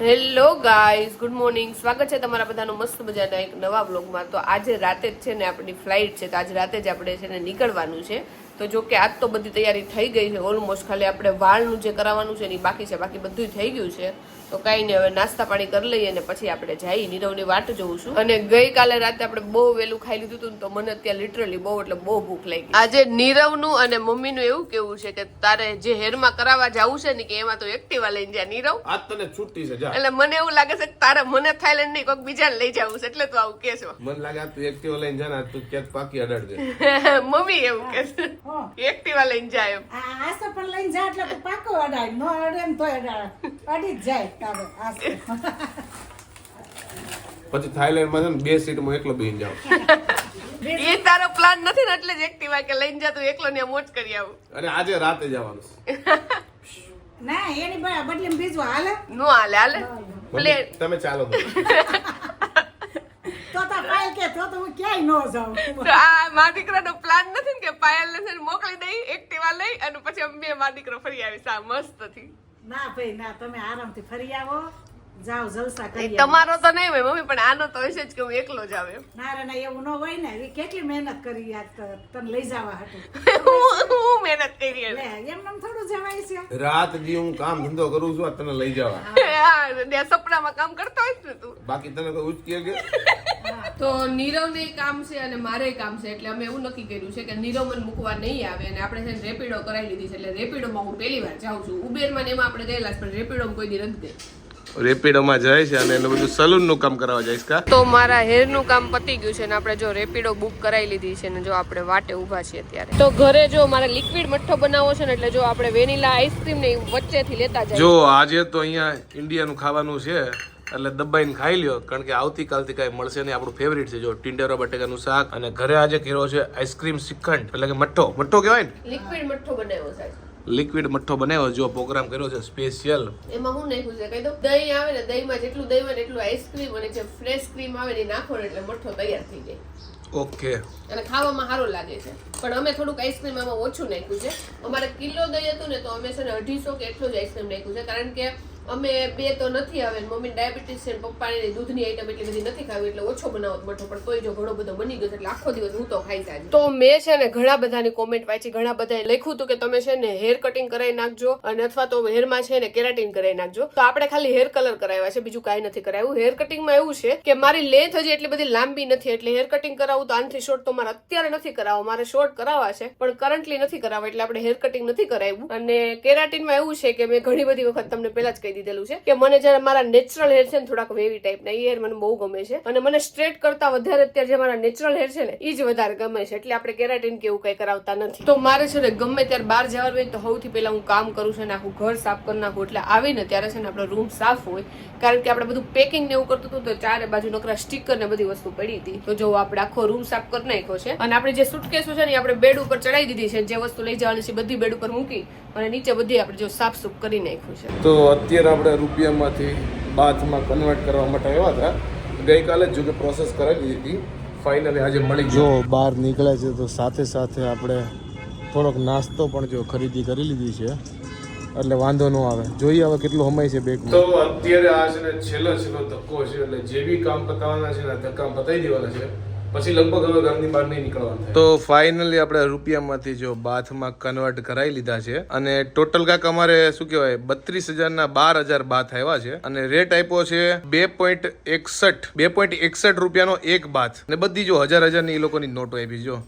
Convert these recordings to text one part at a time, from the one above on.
Hello guys, good morning. સ્વાગત છે તમારા બધાનું મસ્ત મજાના એક નવા બ્લોગમાં તો આજે રાતે જ છે ને આપણી ફ્લાઇટ છે, તો આજે રાતે જ આપણે છે ને નીકળવાનું છે. તો જો કે આજ તો બધી તૈયારી થઈ ગઈ છે, ઓલમોસ્ટ ખાલી આપણે વાળનું જે કરાવવાનું છે એની બાકી છે, બાકી બધું થઈ ગયું છે. તો કાંઈ નહીં હવે નાસ્તા પાણી કરી લઈએ ને પછી આપણે જઈ નીરવની વાટ જોઉં છું. અને ગઈકાલે રાતે આપણે બહુ વહેલું ખાઈ લીધું હતું ને તો મને અત્યારે લિટરલી બહુ એટલે બહુ ભૂખ લાગી. આજે નીરવનું અને મમ્મીનું એવું કેવું છે કે તારે જે હેરમાં કરાવવા જવું છે ને કે એમાં તો એક્ટિવા લઈને જા નીરવ. આજ તને છૂટી છે જા. એટલે મને એવું લાગે છે કે તારે મને થાઈલેન્ડ નહીં કોઈક બીજાને લઈ જવું છે એટલે તું આવું કે છે મને લાગે તું એક્ટિવા લઈને જા ને તું ક્યાંક પાકી અડાડ દે. મમ્મી એવું કે છે. એક્ટિવા લઈને જાય એમ. આ આસો લઈને જા એટલે તો પાકો અડાય નો અડે ને તોય અડાય અડી જાય તારે પછી થાઈલેન્ડમાં છે ને બે સીટમાં એકલો બેસી. જાવ એ તારો પ્લાન નથી ને એટલે જ એક્ટિવા કે લઈને જા તું એકલો ને મોજ કરી આવું. અને આજે રાતે જવાનું ના એની બદલે બીજું હાલે? નો હાલે હાલે. પ્લેન તમે ચાલો તો. તો પાયલ કે તો તો હું ક્યાંય નો જાઉં. તો આ મા દીકરાનો પ્લાન નથી ને કે પાયલ ને મોકલી દઈ એક્ટિવા લઈ અને પછી અમે બે મારા દીકરો ફરી આવી સા મસ્તથી ના ભાઈ ના તમે આરામથી ફરી આવો. જાઓ જલસા કરી તમારો તો નહીં હોય મમ્મી પણ આનો તો હશે જ કે હું એકલો જ આવે એમ. ના રે ના એવું ન હોય ને. એ કેટલી મહેનત કરી યાર તને લઈ જવા હતું. હું હું મહેનત કરી એમ. લે એમ થોડું જવાય છે. રાત દી હું કામ ધંધો કરું છું આ તને લઈ જવા. સપનામાં કામ કરતો હોય ને તું. બાકી તને કોઈ ઉચકી કે? તો નીરવને કામ છે અને મારે કામ છે. એટલે અમે એવું નક્કી કર્યું છે કે નીરવ મને મૂકવા નહીં આવે અને આપણે છે ને રેપિડો કરાવી લીધી છે. એટલે રેપિડોમાં હું પહેલી વાર જાઉં છું. ઉબેરમાં ને એમાં આપણે ગયેલા છે, પણ રેપિડોમાં કોઈ દી નથી ગઈ. રેપિડોમાં જાય છે અને એનું બધું સલૂનનું કામ કરાવવા જાય છે તો મારા હેરનું કામ પતી ગયું છે ને આપણે જો રેપિડો બુક કરાવી લીધી છે ને જો આપણે વાટે ઊભા છીએ અત્યારે. તો ઘરે જો મારે લિક્વિડ મઠ્ઠો બનાવવો છે ને એટલે જો આપણે વેનીલા આઈસ્ક્રીમ ને વચ્ચેથી લેતા જાય જો આજે તો અહીંયા ઇન્ડિયાનું ખાવાનું છે. એટલે દબાઈને ખાઈ લ્યો કારણ કે આવતીકાલથી કાંઈ મળશે નહીં. આપણું ફેવરિટ છે જો ટિંડેરો બટેકાનું શાક અને ઘરે આજે કર્યો છે આઈસ્ક્રીમ શ્રીખંડ એટલે કે મઠ્ઠો. મઠ્ઠો કહેવાય ને? લિક્વિડ મઠ્ઠો બનાવ્યો સાહેબ. લિક્વિડ મઠ્ઠો બનાવ્યો. જો પ્રોગ્રામ કર્યો છે સ્પેશિયલ એમાં હું નહીં છે કહી દઉં. દહીં આવે ને દહીંમાં જેટલું દહીં હોય ને એટલું આઈસ્ક્રીમ અને જે ફ્રેશ ક્રીમ આવે ને એ નાખો એટલે મઠ્ઠો તૈયાર થઈ જાય. ઓકે અને ખાવામાં સારું લાગે છે. પણ અમે થોડુંક આઈસ્ક્રીમ આમાં ઓછું નાખ્યું છે. અમારે કિલો દહીં હતું ને તો અમે છે ને અઢીસો કે એટલું જ આઈસ્ક્રીમ નાખ્યું છે. કારણ કે અમે બે તો નથી આવે મમ્મી ડાયાબિટીસ છે પપ્પાની દૂધની આઈટમ એટલી બધી નથી ખાવી, એટલે ઓછો બનાવો મઠો પણ તોય જો ઘણો બધો બની ગયો એટલે આખો દિવસ હું તો ખાઈ જાય તો મેં છે ને ઘણા બધાની કોમેન્ટ વાંચી, ઘણા બધાએ લખ્યું હતું કે તમે છે ને હેર કટિંગ કરાવી નાખજો અને અથવા તો હેરમાં છે ને કેરાટીન કરાવી નાખજો. તો આપણે ખાલી હેર કલર કરાવ્યા છે, બીજું કાંઈ નથી કરાવ્યું હેર કટિંગમાં એવું છે કે મારી લેન્થ હજી એટલી બધી લાંબી નથી, એટલે હેર કટિંગ કરાવવું તો આનથી શોર્ટ તો મારે અત્યારે નથી કરાવવા. મારે શોર્ટ કરાવવા છે, પણ કરન્ટલી નથી કરાવવા, એટલે આપણે હેર કટિંગ નથી કરાવ્યું. અને કેરાટીનમાં એવું છે કે મેં ઘણી બધી વખત તમને પહેલા જ કહી દીધેલું છે કે મને જયારે મારા નેચરલ હેર છે ને થોડાક વેવી ટાઈપના એ હેર મને બહુ ગમે છે. અને મને સ્ટ્રેટ કરતા વધારે અત્યારે જે મારા નેચરલ હેર છે ને, એ જ વધારે ગમે છે, એટલે આપણે કેરાટીન કે એવું કઈ કરાવતા નથી. તો મારે છે ને ગમે ત્યારે બહાર જવાનું હોય તો સૌથી પહેલા હું કામ કરું છું ને આખું ઘર સાફ કરી નાખું. એટલે આવીને ત્યારે છે ને આપણો રૂમ સાફ હોય. કારણ કે આપણે બધું પેકિંગ ને એવું કરતું હતું, તો ચારે બાજુ નકરા સ્ટીકર ને બધી વસ્તુ પડી હતી. તો જો આપણે આખો રૂમ સાફ કરી નાખ્યો છે. અને આપણે જે સુટકેસો છે ને એ આપણે બેડ ઉપર ચડાવી દીધી છે જે વસ્તુ લઈ જવાની છે બધી બેડ ઉપર મૂકી અને નીચે બધી આપણે જો સાફ સુફ કરી નાખ્યું છે. તો અત્યારે આપણે રૂપિયામાંથી બાથમાં કન્વર્ટ કરવા માટે આવ્યા હતા. ગઈકાલે જ કે પ્રોસેસ કરાવી દીધી હતી. ફાઇનલી આજે મળી જો બહાર નીકળે છે તો સાથે સાથે આપણે થોડોક નાસ્તો પણ જો ખરીદી કરી લીધી છે. એટલે વાંધો ન આવે. જોઈએ હવે કેટલું સમય છે બેગ તો અત્યારે આ છે ને છેલ્લો છેલ્લો ધક્કો છે. એટલે જે બી કામ પતાવવાના છે ને ધક્કા પતાવી દેવાના છે. પછી લગભગ હવે ઘરની બહાર નહીં નીકળવાનું તો ફાઇનલી આપણે રૂપિયામાંથી જો બાથમાં કન્વર્ટ કરાવી લીધા છે અને ટોટલ કાંક અમારે શું કહેવાય, બત્રીસ હજારના બાર હજાર બાથ આવ્યા છે અને રેટ આપ્યો છે બે પોઈન્ટ એકસઠ, બે પોઈન્ટ એકસઠ રૂપિયાનો એક બાથ. ને બધી જો હજાર હજારની એ લોકોની નોટો આપી જો.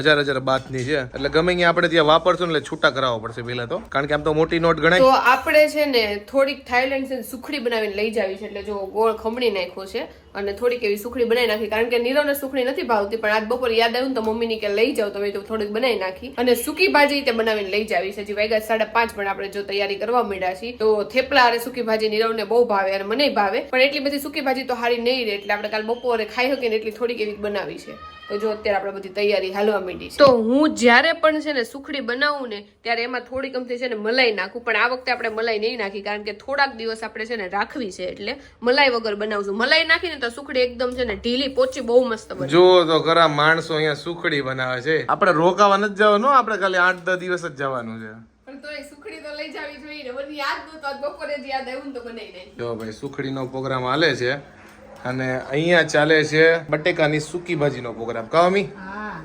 હજાર હજાર બાથની છે. એટલે ગમે ત્યાં આપણે ત્યાં વાપરશું એટલે છૂટા કરાવવા પડશે પહેલા તો. કારણ કે આમ તો મોટી નોટ ગણાય. તો આપણે છે ને થોડીક થાઈલેન્ડ છે સુખડી બનાવીને લઈ જાવી છે. એટલે જો ગોળ ખમણી નાખ્યો છે અને થોડીક એવી સુખડી બનાવી નાખી. કારણ કે નીરવને સુખડી નથી ભાવતી, પણ આજ બપોર યાદ આવ્યું તો મમ્મીની કે લઈ જાવ તો તો થોડીક બનાવી નાખી. અને સૂકી ભાજી તે બનાવીને લઈ જાવી છે. હજી વાગ્યા સાડા પાંચ પણ આપણે જો તૈયારી કરવા માંડ્યા છીએ, તો થેપલા અને સૂકી ભાજી નીરવને બહુ ભાવે અને મને ભાવે. પણ એટલી બધી સૂકી ભાજી તો હારી નહીં રહે, એટલે આપણે કાલ બપોરે ખાઈ શકીએ એટલી થોડીક એવી બનાવી છે. તો જો અત્યારે આપણે બધી તૈયારી હાલવા માંડી છે. તો હું જ્યારે પણ છે ને સુખડી બનાવું ને ત્યારે એમાં થોડીક અમથી છે ને મલાઈ નાખું. પણ આ વખતે આપણે મલાઈ નહીં નાખી કારણ કે થોડાક દિવસ આપણે છે ને રાખવી છે એટલે મલાઈ વગર બનાવશું. મલાઈ નાખીને તો સુખડી એકદમ છે ને ઢીલી પોચી બહુ મસ્ત બને. જો તો ખરા માણસો અહીંયા સુખડી બનાવે છે. આપણે રોકાવા નથી જવાનું આપણે ખાલી આઠ દસ દિવસ જ જવાનું છે. પણ સુખડી તો લઈ જાવી જોઈએ. ને મને યાદ નહોતું આજ બપોરે જ ભાઈ સુખડીનો પ્રોગ્રામ હાલે છે. અને અહીંયા ચાલે છે બટેકાની સૂકી ભાજીનો પ્રોગ્રામ. કહો મી હા.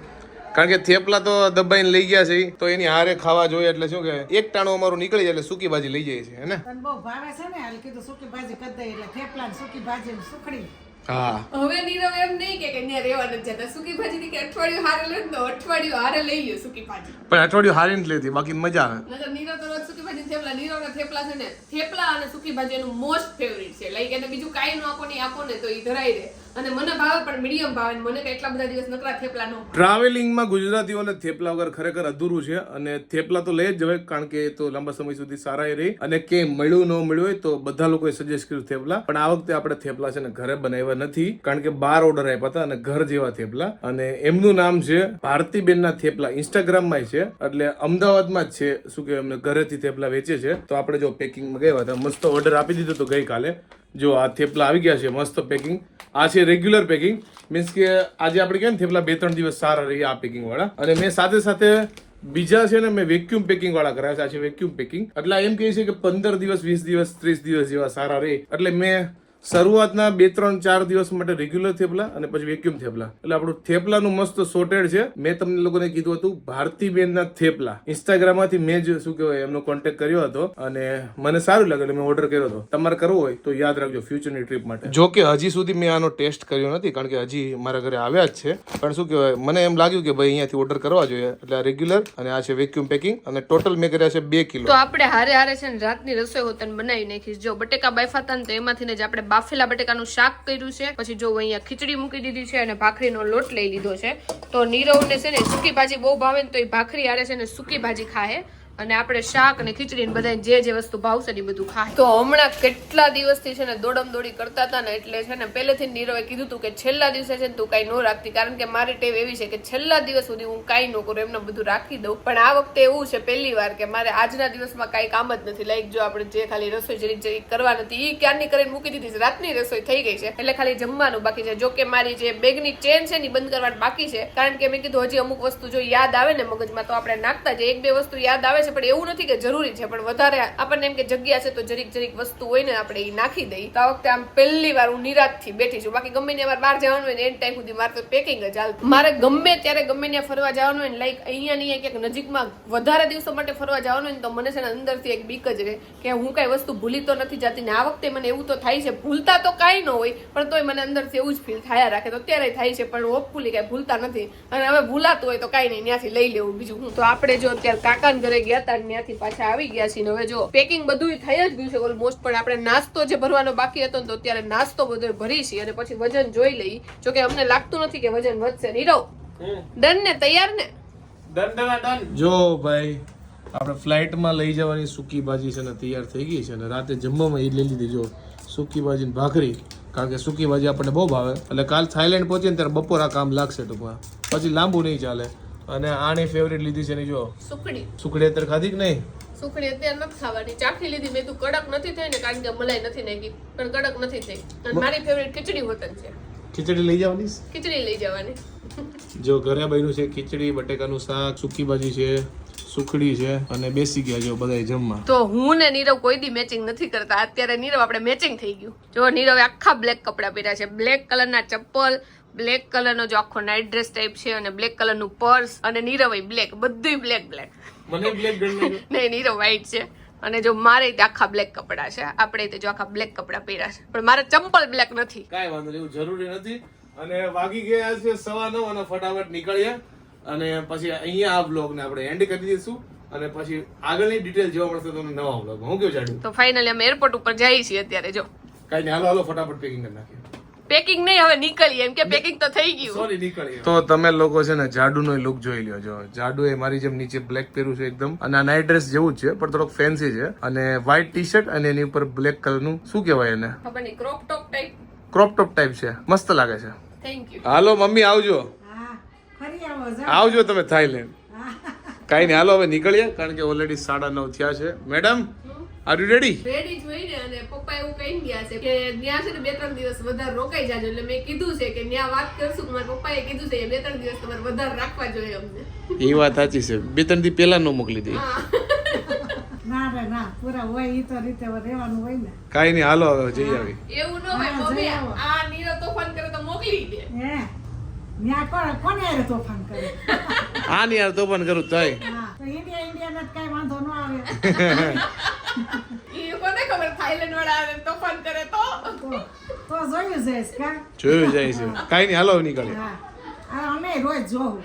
કારણ કે થેપલા તો દબાઈને લઈ ગયા છે. તો એની હારે ખાવા જોઈએ એટલે શું કે એક ટાણું અમારું નીકળી જાય એટલે સૂકી ભાજી લઈ જાય છે હે ને? બહુ ભાવે છે ને હાલ કીધું સૂકી ભાજી કરી દઈ એટલે થેપલા ને સૂકી ભાજી ને સુખડી. હા. હવે નીરવ એમ નહીં કે કે ત્યાં રહેવા નથી જતા સુકી ભાજી કે અઠવાડિયું હારે લે ને અઠવાડિયું હારે લઈ લ્યો સુકી ભાજી. પણ અઠવાડિયું હારે નથી લેતી બાકી મજા આવે. નકર નીરવ તો રોજ સુકી ભાજી ને થેપલા નીરવના થેપલા છે ને થેપલા અને સુકી ભાજી એનું મોસ્ટ ફેવરિટ છે. લાઈક એને બીજું કાંઈ ન આપો નહીં આપો ને તો એ ધરાઈ દે અને મને ભાવે પણ મીડિયમ ભાવે મને એટલા બધા દિવસ નકરા થેપલા નો ટ્રાવેલિંગમાં ગુજરાતીઓને થેપલા વગર ખરેખર અધૂરું છે અને થેપલા તો લઈ જ જવાય કારણ કે તો લાંબા સમય સુધી સારા એ રહી અને કે મળ્યું ન મળ્યું હોય તો બધા લોકોએ સજેસ્ટ કર્યું થેપલા. પણ આ વખતે આપણે થેપલા છે ને ઘરે બનાવ્યા નથી, કારણ કે બાર ઓર્ડર આપ્યા હતા અને ઘર જેવા થેપલા. અને એમનું નામ છે ભારતીબેનના થેપલા. ઇન્સ્ટાગ્રામમાં છે, એટલે અમદાવાદમાં જ છે, શું કે અમને ઘરેથી થેપલા વેચે છે. તો આપણે જો પેકિંગમાં ગયા હતા, મસ્ત ઓર્ડર આપી દીધો તો ગઈકાલે જો આ થેપલા આવી ગયા છે, મસ્ત પેકિંગ આ છે રેગ્યુલર પેકિંગ મીન્સ કે આજે આપણે કેમ થેપલા બે ત્રણ દિવસ સારા રહી આ પેકિંગ વાળા. અને મેં સાથે સાથે બીજા છે ને મેં વેક્યુમ પેકિંગ વાળા કરાવ્યા છે, આ છે વેક્યુમ પેકિંગ એટલે એમ કહે છે કે પંદર દિવસ, વીસ દિવસ, ત્રીસ દિવસ જેવા સારા રહે. એટલે મેં શરૂઆતના બે ત્રણ ચાર દિવસ માટે રેગ્યુલર થેપલા અને પછી વેક્યુમ થેપલા. એટલે આપણું થેપલાનું મસ્ત સોટેડ છે. મેં તમને લોકોને કીધું હતું ભારતીબેનના થેપલા. ઇન્સ્ટાગ્રામમાંથી મેં જ શું કહેવાય એમનો કોન્ટેક્ટ કર્યો હતો અને મને સારું લાગે એટલે મેં ઓર્ડર કર્યો હતો. તમારે કરવો હોય તો યાદ રાખજો ફ્યુચરની ટ્રીપ માટે. જો કે હજી સુધી મેં આનો ટેસ્ટ કર્યો નથી કારણ કે હજી મારા ઘરે આવ્યા જ છે. પણ શું કહેવાય મને એમ લાગ્યું કે ભાઈ અહીંયાથી ઓર્ડર કરવા જોઈએ. એટલે આ રેગ્યુલર અને આ છે વેક્યુમ પેકિંગ અને ટોટલ મેં કર્યા છે બે કિલો. તો આપણે હારે હારે છે ને રાતની રસોઈ હોતન બનાવી નાખીશ. જો બટેકા બાફાતા ને તો એમાંથી ને જ આપણે બાફેલા બટેકાનું શાક કર્યું છે. પછી જો અહીંયા ખીચડી મૂકી દીધી છે અને ભાખરીનો લોટ લઈ લીધો છે. તો નીરવને છે ને સૂકી ભાજી બહુ ભાવે ને તો એ ભાખરી આરે છે ને સૂકી ભાજી ખાય અને આપણે શાક અને ખીચડી ને બધા જે જે વસ્તુ ભાવશે ને બધું ખાય. તો હમણાં કેટલા દિવસથી છે ને દોડમ દોડી કરતા હતા ને એટલે છે ને પહેલેથી નીરવે કીધું હતું કે છેલ્લા દિવસે છે ને તું કાંઈ ન રાખતી, કારણ કે મારી ટેવ એવી છે કે છેલ્લા દિવસ સુધી હું કાંઈ ન કરું, એમને બધું રાખી દઉં. પણ આ વખતે એવું છે પહેલી વાર કે મારે આજના દિવસમાં કાંઈ કામ જ નથી. લાઈક જો આપણે જે ખાલી રસોઈ જરીક જરીક કરવા નથી એ ક્યારની કરીને મૂકી દીધી રાતની રસોઈ થઈ ગઈ છે. એટલે ખાલી જમવાનું બાકી છે. જો કે મારી જે બેગની ચેન છે ને બંધ કરવાની બાકી છે. કારણ કે મેં કીધું હજી અમુક વસ્તુ જો યાદ આવે ને મગજમાં, તો આપણે નાખતા જ એક બે વસ્તુ યાદ આવે છે પણ એવું નથી કે જરૂરી છે, પણ વધારે આપણને એમ કે જગ્યા છે તો જરીક જરીક વસ્તુ હોય ને આપણે એ નાખી દઈએ. તો આ વખતે આમ પહેલી વાર હું નિરાશથી બેઠી છું. બાકી ગમે અમારે બહાર જવાનું હોય ને એન ટાઈમ સુધી મારે તો પેકિંગ જ હાલતું. મારે ગમે ત્યારે ગમે ત્યાં ફરવા જવાનું હોય ને લાઈક અહીંયા નહીં ક્યાંક નજીકમાં વધારે દિવસો માટે ફરવા જવાનું હોય ને, તો મને છે ને અંદરથી એક બીક જ રહે કે હું કાંઈ વસ્તુ ભૂલી તો નથી જતી ને આ વખતે મને એવું તો થાય છે, ભૂલતા તો કાંઈ ન હોય, પણ તોય મને અંદરથી એવું જ ફીલ થયા રાખે. તો અત્યારે થાય છે, પણ હોપફુલી કાંઈ ભૂલતા નથી. અને હવે ભૂલાતું હોય તો કાંઈ નહીં, ત્યાંથી લઈ લેવું બીજું હું. તો આપણે જો અત્યારે કાકાને ઘરે ગયા હતા ને ત્યાંથી પાછા આવી ગયા છીએ ને હવે જો પેકિંગ બધું થઈ જ ગયું છે ઓલમોસ્ટ પણ આપણે નાસ્તો જે ભરવાનો બાકી હતો ને તો અત્યારે નાસ્તો બધો ભરી છીએ અને પછી વજન જોઈ લઈ જો કે અમને લાગતું નથી કે વજન વધશે. નીરવ ડન ને? તૈયાર ને? જો ભાઈ આપણે ફ્લાઇટમાં લઈ જવાની સૂકી ભાજી છે ને તૈયાર થઈ ગઈ છે અને રાતે જમવામાં એ લઈ લીધી. જો સૂકી ભાજી ને ભાખરી કારણ કે સૂકી ભાજી આપણને બહુ ભાવે. એટલે કાલ થાઈલેન્ડ પહોંચીએ ને ત્યારે બપોર આ કામ લાગશે ટૂંકમાં. પછી લાંબુ નહીં ચાલે. અને આની ફેવરેટ લીધી છે ને જો? સુખડી. સુખડી અત્યારે ખાધી કે નહીં? સુખડી અત્યારે નથી ખાવાની. ચાખી લીધી. મેં તું કડક નથી થઈ ને કારણ કે મલાઈ નથી નાખી પણ કડક નથી થઈ. અને મારી ફેવરેટ ખીચડી હોતન છે. ખીચડી લઈ જવાની? ખીચડી લઈ જવાની. જો ઘરે બન્યું છે ખીચડી બટેકાનું શાક સૂકી ભાજી છે સુખડી છે અને બેસી ગયા જો બધા જમવા. તો હું ને નીરવ કોઈ દી મેચિંગ નથી કરતા. અત્યારે નીરવ આપણે મેચિંગ થઈ ગયું. જો નીરવે આખા બ્લેક કપડા પહેર્યા છે. બ્લેક કલરના ચપ્પલ બ્લેક કલરનો જો આખો નાઇટ ડ્રેસ ટાઈપ છે અને બ્લેક કલરનું પર્સ અને નીરવય બ્લેક બધું બ્લેક બ્લેક મને બ્લેક નહીં નીરવ વ્હાઈટ છે. અને જો મારે આખા બ્લેક કપડા છે. આપણે તે જો આખા બ્લેક કપડાં પહેર્યા છે. પણ મારે ચંપલ બ્લેક નથી. કાંઈ વાંધો નહીં જરૂરી નથી. અને વાગી ગયા છે સવા નવ અને ફટાફટ નીકળ્યા. અને પછી અહીંયા આ બ્લોગ ને આપણે એન્ડ કરી દઈશું. અને પછી આગળની ડિટેલ જોવા મળશે તમને નવા બ્લોગમાં હું કેવું જાડું તો ફાઇનલી અમે એરપોર્ટ ઉપર જઈએ છીએ અત્યારે જો. કાંઈ હાલો હાલો ફટાફટ પેકિંગ કરી નાખીએ. પેકિંગ નહીં હવે નીકળીએ એમ કે પેકિંગ તો થઈ ગયું. સોરી નીકળી તો તમે લોકો છે ને જાડુનો લુક જોઈ લ્યો જો. જાડુ એ મારી જેમ નીચે બ્લેક પહેર્યું છે એકદમ. અને આ નાઇટ ડ્રેસ જેવું જ છે પણ થોડોક ફેન્સી છે. અને વ્હાઈટ ટી શર્ટ અને એની ઉપર બ્લેક કલરનું શું કહેવાય એને? ખબર નહીં crop top type crop top type છે. મસ્ત લાગે છે. થેન્ક યુ હાલો મમ્મી આવજો. આવજો તમે થાઈલેન્ડ કાંઈ નહીં હાલો હવે નીકળીએ કારણ કે ઓલરેડી સાડા નવ થયા છે. Madam are you ready ready જોઈને અને પપ્પા એવું કહી ગયા છે કે ત્યાં છે ને બે ત્રણ દિવસ વધારે રોકાઈ જાજો. એટલે મેં કીધું છે કે ત્યાં વાત કરશું. મારા પપ્પાએ કીધું છે બે ત્રણ દિવસ તમારે વધારે રાખવા જોઈએ અમને. એ વાત સાચી છે. બે ત્રણ દી પહેલા નો મોકલી દે. ના રે ના. પૂરા હોય ઈ તો રીતે રહેવાનું હોય ને. કઈ નહીં હાલો જઈ આવી. એવું ન હોય મમ્મી આ નીરો તોફાન કરે તો મોકલી દે. હે? ન્યા કોણ કોને હારે તોફાન કરે? આ નિયર તોફાન કરું તોય. હા. તો ઇન્ડિયા ઇન્ડિયા કઈ વાંધો ન આવે. ઈ કોને ખબર થાઈલેન્ડ વાળા આવે તો તોફાન કરે તો તો જોયું જઈશ કા જોયું જાય છે કાંઈ નહીં હાલો નીકળે હા અમે રોજ જોઉં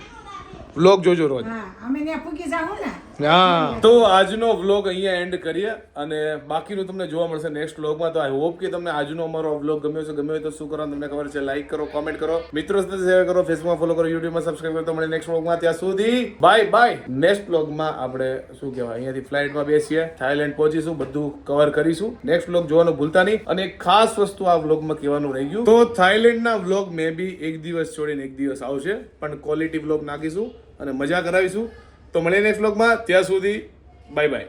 વ્લોગ જોજો રોજ હા અમે ત્યાં પૂગી જાઉં ને તો આજનો વ્લોગ અહીંયા એન્ડ કરીએ અને બાકીનું તમને જોવા મળશે નેક્સ્ટ વ્લોગમાં તો આઈ હોપ કે તમને આજનો અમારો વ્લોગ ગમ્યો છે ગમ્યો તો શું કરવાનું તમને ખબર છે લાઈક કરો કોમેન્ટ કરો. મિત્રો સાથે શેર કરો ફેસબુકમાં ફોલો કરો યુટ્યુબમાં સબસ્ક્રાઈબ કરો. તો મળે નેક્સ્ટ વ્લોગમાં ત્યાં સુધી બાય બાય નેક્સ્ટ વ્લોગમાં આપણે શું કહેવાય, અહીંયાથી ફ્લાઇટમાં બેસીએ. થાઈલેન્ડ પહોંચીશું, બધું કવર કરીશું. નેક્સ્ટ વ્લોગ જોવાનું ભૂલતા નહીં. અને એક ખાસ વસ્તુ આ વ્લોગમાં કહેવાનું રહી ગયું. તો થાઈલેન્ડના વ્લોગ મે બી એક દિવસ છોડીને એક દિવસ આવશે. પણ ક્વોલિટી વ્લોગ નાખીશું અને મજા કરાવીશું. તો મળીએ નેક્સ્ટ બ્લોગમાં ત્યાં સુધી બાય બાય